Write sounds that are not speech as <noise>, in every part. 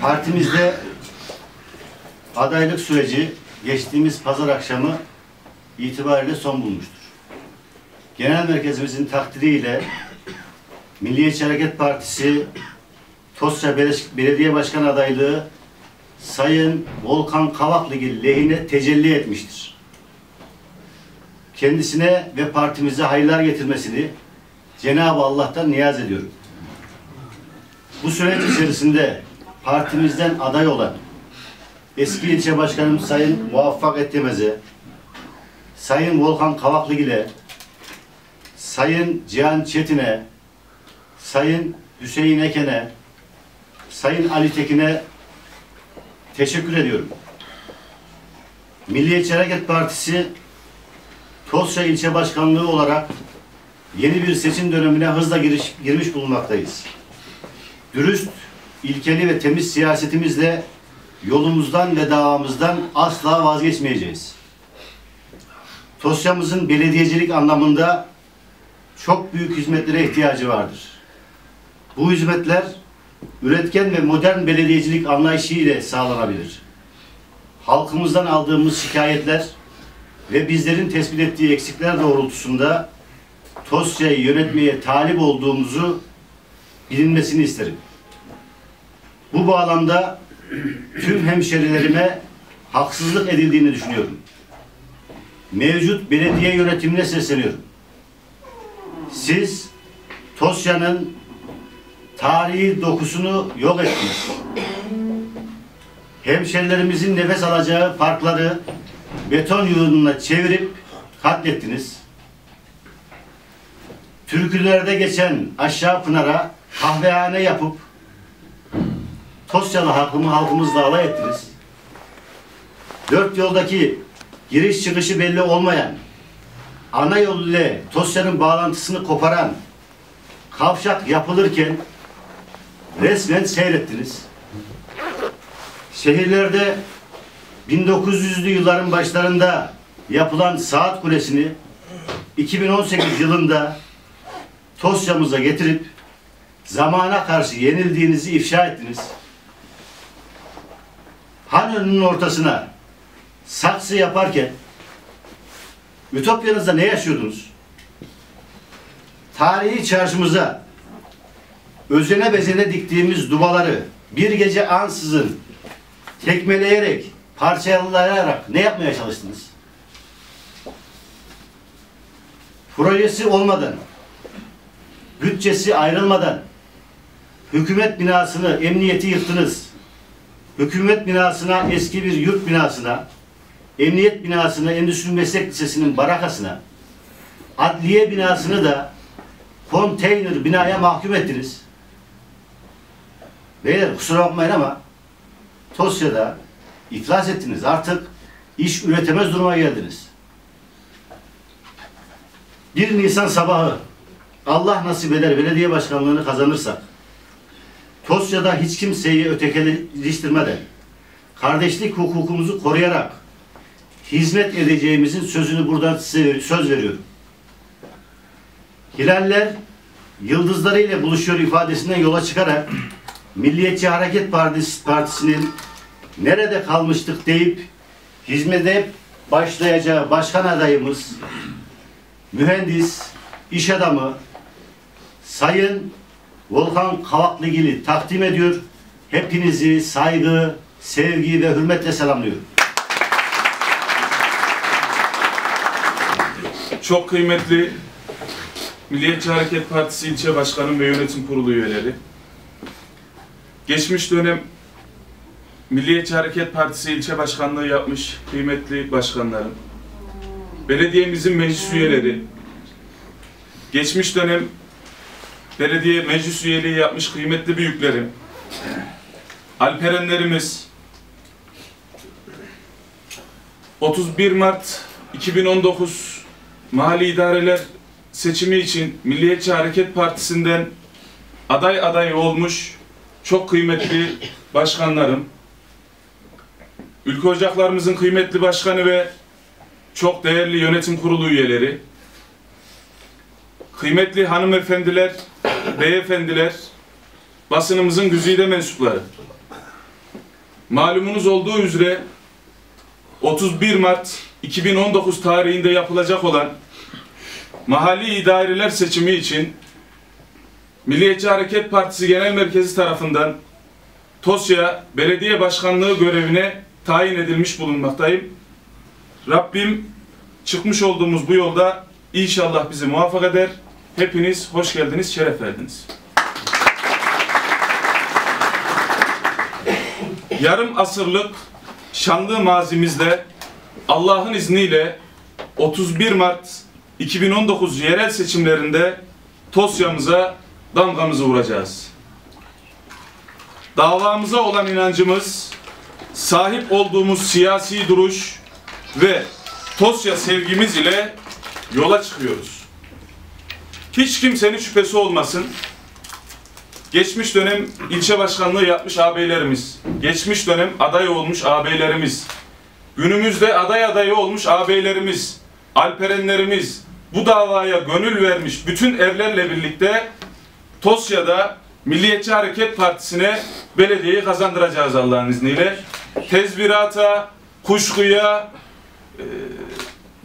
Partimizde adaylık süreci geçtiğimiz pazar akşamı itibariyle son bulmuştur. Genel merkezimizin takdiriyle Milliyetçi Hareket Partisi Tosya Bele- Belediye Başkan adaylığı Sayın Volkan Kavaklıgil lehine tecelli etmiştir. Kendisine ve partimize hayırlar getirmesini Cenab-ı Allah'tan niyaz ediyorum. Bu süreç içerisinde partimizden aday olan eski ilçe başkanım Sayın Muvaffak Ettemez'e, Sayın Volkan Kavaklıgil'e, Sayın Cihan Çetin'e, Sayın Hüseyin Eken'e, Sayın Ali Tekin'e teşekkür ediyorum. Milliyetçi Hareket Partisi Tosya İlçe Başkanlığı olarak yeni bir seçim dönemine hızla giriş, girmiş bulunmaktayız. Dürüst, ilkeli ve temiz siyasetimizle yolumuzdan ve davamızdan asla vazgeçmeyeceğiz. Tosya'mızın belediyecilik anlamında çok büyük hizmetlere ihtiyacı vardır. Bu hizmetler üretken ve modern belediyecilik anlayışı ile sağlanabilir. Halkımızdan aldığımız şikayetler ve bizlerin tespit ettiği eksikler doğrultusunda Tosya'yı yönetmeye talip olduğumuzu bilinmesini isterim. Bu bağlamda tüm hemşerilerime haksızlık edildiğini düşünüyorum. Mevcut belediye yönetimine sesleniyorum. Siz Tosya'nın tarihi dokusunu yok ettiniz. Hemşerilerimizin nefes alacağı parkları beton yığınına çevirip katlettiniz. Türkülerde geçen aşağı Pınar'a kahvehane yapıp Tosyalı halkımı halkımızla alay ettiniz. Dört yoldaki giriş çıkışı belli olmayan, ana yol ile Tosya'nın bağlantısını koparan kavşak yapılırken resmen seyrettiniz. Şehirlerde 1900'lü yılların başlarında yapılan saat kulesini 2018 yılında Tosya'mıza getirip zamana karşı yenildiğinizi ifşa ettiniz. Hanönün ortasına saksı yaparken Ütopyanızda ne yaşıyordunuz? Tarihi çarşımıza özene bezene diktiğimiz dubaları bir gece ansızın tekmeleyerek, parçalayarak ne yapmaya çalıştınız? Projesi olmadan, bütçesi ayrılmadan hükümet binasını, emniyeti yıktınız. Hükümet binasına, eski bir yurt binasına, emniyet binasına, Endüstri Meslek Lisesi'nin barakasına, adliye binasını da konteyner binaya mahkum ettiniz. Beyler kusura bakmayın ama Tosya'da iflas ettiniz. Artık iş üretemez duruma geldiniz. 1 Nisan sabahı Allah nasip eder belediye başkanlığını kazanırsak Tosya'da hiç kimseyi ötekileştirmeden kardeşlik hukukumuzu koruyarak hizmet edeceğimizin sözünü buradan size söz veriyorum. Hilaller yıldızlarıyla buluşuyor ifadesinden yola çıkarak Milliyetçi Hareket Partisi, Partisi'nin nerede kalmıştık deyip hizmete başlayacağı başkan adayımız, mühendis, iş adamı Sayın Volkan Kavaklıgil'i takdim ediyor. Hepinizi saygı, sevgi ve hürmetle selamlıyorum. Çok kıymetli Milliyetçi Hareket Partisi ilçe başkanım ve yönetim kurulu üyeleri. Geçmiş dönem Milliyetçi Hareket Partisi ilçe başkanlığı yapmış kıymetli başkanlarım. Belediyemizin meclis üyeleri. Geçmiş dönem belediye meclis üyeliği yapmış kıymetli büyüklerim. Alperenlerimiz. 31 Mart 2019 Mali idareler seçimi için Milliyetçi Hareket Partisi'nden aday aday olmuş çok kıymetli başkanlarım, ülke ocaklarımızın kıymetli başkanı ve çok değerli yönetim kurulu üyeleri, kıymetli hanımefendiler, beyefendiler, basınımızın güzide mensupları. malumunuz olduğu üzere 31 Mart 2019 tarihinde yapılacak olan mahalli idareler seçimi için Milliyetçi Hareket Partisi Genel Merkezi tarafından Tosya Belediye Başkanlığı görevine tayin edilmiş bulunmaktayım. Rabbim çıkmış olduğumuz bu yolda inşallah bizi muvaffak eder. Hepiniz hoş geldiniz, şeref verdiniz. Yarım asırlık şanlı mazimizde Allah'ın izniyle 31 Mart 2019 yerel seçimlerinde Tosya'mıza damgamızı vuracağız. Davamıza olan inancımız, sahip olduğumuz siyasi duruş ve Tosya sevgimiz ile yola çıkıyoruz. Hiç kimsenin şüphesi olmasın. Geçmiş dönem ilçe başkanlığı yapmış ağabeylerimiz, geçmiş dönem aday olmuş ağabeylerimiz, günümüzde aday adayı olmuş ağabeylerimiz, alperenlerimiz, bu davaya gönül vermiş bütün erlerle birlikte Tosya'da Milliyetçi Hareket Partisi'ne belediyeyi kazandıracağız Allah'ın izniyle. Tezbirata, kuşkuya, e,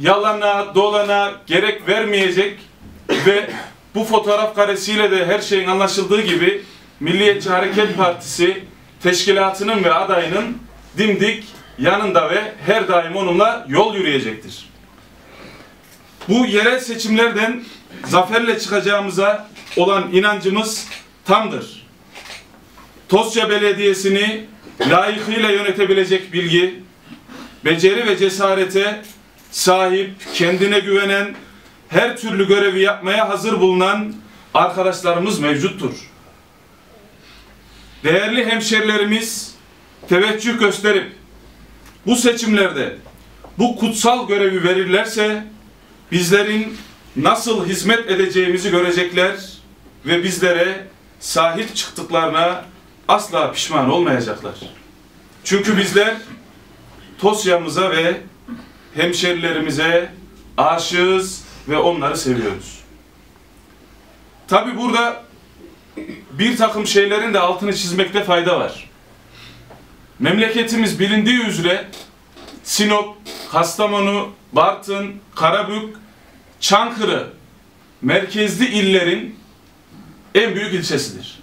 yalana, dolana gerek vermeyecek ve bu fotoğraf karesiyle de her şeyin anlaşıldığı gibi Milliyetçi Hareket Partisi teşkilatının ve adayının dimdik yanında ve her daim onunla yol yürüyecektir. Bu yerel seçimlerden zaferle çıkacağımıza olan inancımız tamdır. Tosya Belediyesi'ni layıkıyla yönetebilecek bilgi, beceri ve cesarete sahip, kendine güvenen, her türlü görevi yapmaya hazır bulunan arkadaşlarımız mevcuttur. Değerli hemşerilerimiz teveccüh gösterip bu seçimlerde bu kutsal görevi verirlerse bizlerin nasıl hizmet edeceğimizi görecekler ve bizlere sahip çıktıklarına asla pişman olmayacaklar. Çünkü bizler Tosya'mıza ve hemşerilerimize aşığız ve onları seviyoruz. Tabi burada bir takım şeylerin de altını çizmekte fayda var. Memleketimiz bilindiği üzere Sinop, Kastamonu, Bartın, Karabük, Çankırı merkezli illerin en büyük ilçesidir.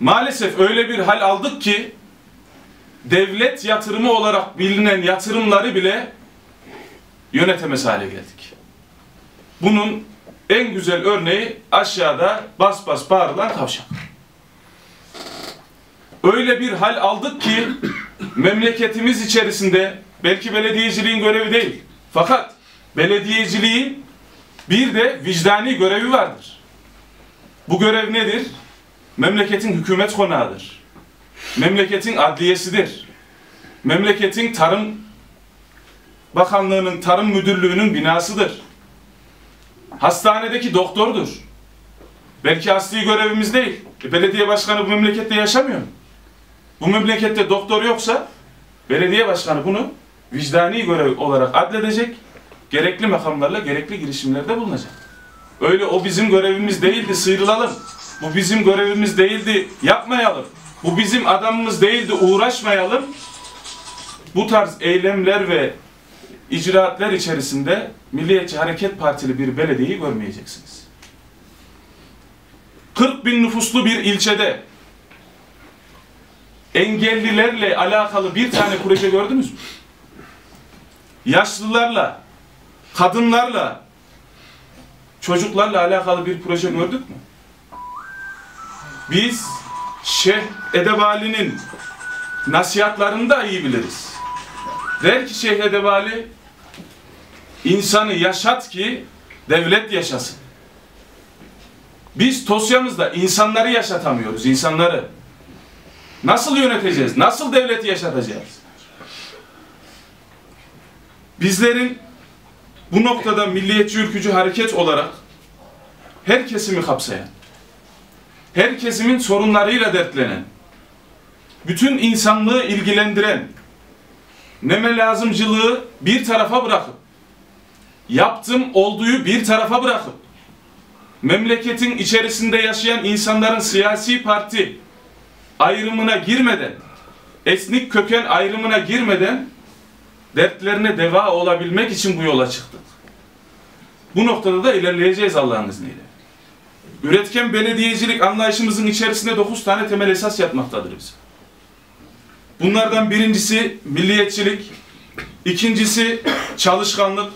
Maalesef öyle bir hal aldık ki devlet yatırımı olarak bilinen yatırımları bile yönetemez hale geldik. Bunun en güzel örneği aşağıda bas bas bağırılan tavşan. Öyle bir hal aldık ki memleketimiz içerisinde belki belediyeciliğin görevi değil. Fakat belediyeciliğin bir de vicdani görevi vardır. Bu görev nedir? Memleketin hükümet konağıdır. Memleketin adliyesidir. Memleketin tarım bakanlığının, tarım müdürlüğünün binasıdır. Hastanedeki doktordur. Belki asli görevimiz değil. E, belediye başkanı bu memlekette yaşamıyor. Bu memlekette doktor yoksa belediye başkanı bunu vicdani görev olarak adledecek, gerekli makamlarla gerekli girişimlerde bulunacak. Öyle o bizim görevimiz değildi, sıyrılalım. Bu bizim görevimiz değildi, yapmayalım. Bu bizim adamımız değildi, uğraşmayalım. Bu tarz eylemler ve icraatler içerisinde Milliyetçi Hareket Partili bir belediyeyi görmeyeceksiniz. 40 bin nüfuslu bir ilçede engellilerle alakalı bir tane proje gördünüz mü? Yaşlılarla, kadınlarla, çocuklarla alakalı bir proje gördük mü? Biz Şeyh Edebali'nin nasihatlarını da iyi biliriz. Der ki Şeyh Edebali, insanı yaşat ki devlet yaşasın. Biz Tosya'mızda insanları yaşatamıyoruz, insanları. Nasıl yöneteceğiz? Nasıl devleti yaşatacağız? Bizlerin bu noktada milliyetçi ülkücü hareket olarak her kesimi kapsayan, her kesimin sorunlarıyla dertlenen, bütün insanlığı ilgilendiren, neme lazımcılığı bir tarafa bırakıp, yaptım olduğu bir tarafa bırakıp, memleketin içerisinde yaşayan insanların siyasi parti ayrımına girmeden, esnik köken ayrımına girmeden dertlerine deva olabilmek için bu yola çıktık. Bu noktada da ilerleyeceğiz Allah'ın izniyle. Üretken belediyecilik anlayışımızın içerisinde 9 tane temel esas yatmaktadır bizim. Bunlardan birincisi milliyetçilik, ikincisi çalışkanlık,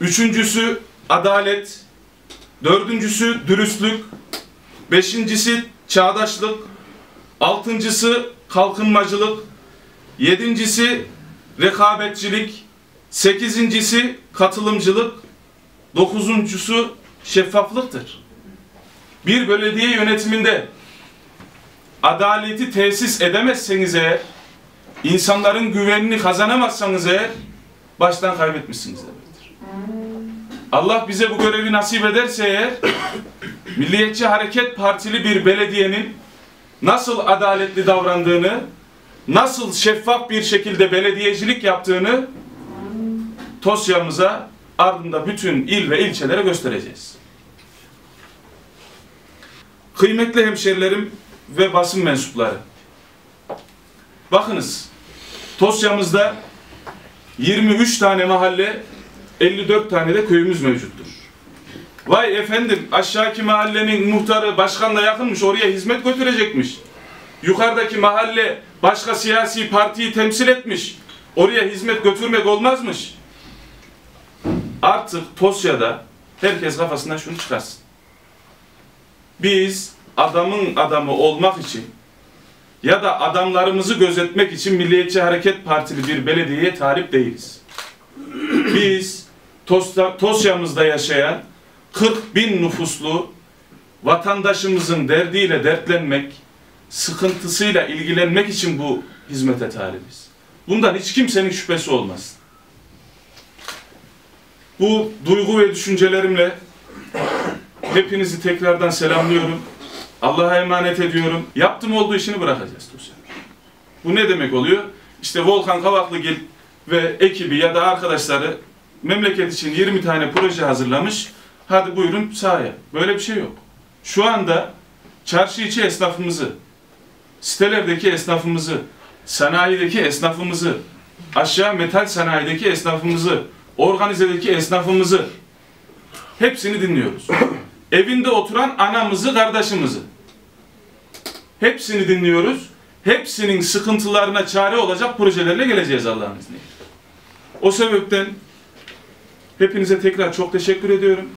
üçüncüsü adalet, dördüncüsü dürüstlük, beşincisi çağdaşlık, altıncısı kalkınmacılık, yedincisi rekabetçilik, sekizincisi katılımcılık, dokuzuncusu şeffaflıktır. Bir belediye yönetiminde adaleti tesis edemezseniz eğer, insanların güvenini kazanamazsanız eğer, baştan kaybetmişsiniz demektir. Allah bize bu görevi nasip ederse eğer, Milliyetçi Hareket Partili bir belediyenin nasıl adaletli davrandığını, nasıl şeffaf bir şekilde belediyecilik yaptığını Tosya'mıza ardında bütün il ve ilçelere göstereceğiz. Kıymetli hemşerilerim ve basın mensupları. Bakınız, Tosya'mızda 23 tane mahalle, 54 tane de köyümüz mevcuttur. Vay efendim aşağıki mahallenin muhtarı başkanla yakınmış oraya hizmet götürecekmiş. Yukarıdaki mahalle başka siyasi partiyi temsil etmiş. Oraya hizmet götürmek olmazmış. Artık Tosya'da herkes kafasından şunu çıkarsın. Biz adamın adamı olmak için ya da adamlarımızı gözetmek için Milliyetçi Hareket Partili bir belediyeye talip değiliz. <clears throat> Biz Tosya, Tosya'mızda yaşayan 40 bin nüfuslu vatandaşımızın derdiyle dertlenmek, sıkıntısıyla ilgilenmek için bu hizmete talibiz. Bundan hiç kimsenin şüphesi olmaz. Bu duygu ve düşüncelerimle hepinizi tekrardan selamlıyorum. Allah'a emanet ediyorum. Yaptım olduğu işini bırakacağız Tosya. Bu ne demek oluyor? İşte Volkan Kavaklıgil ve ekibi ya da arkadaşları memleket için 20 tane proje hazırlamış. Hadi buyurun sahaya. Böyle bir şey yok. Şu anda çarşı içi esnafımızı, sitelerdeki esnafımızı, sanayideki esnafımızı, aşağı metal sanayideki esnafımızı, organizedeki esnafımızı hepsini dinliyoruz. Evinde oturan anamızı, kardeşimizi hepsini dinliyoruz. Hepsinin sıkıntılarına çare olacak projelerle geleceğiz Allah'ın izniyle. O sebepten hepinize tekrar çok teşekkür ediyorum.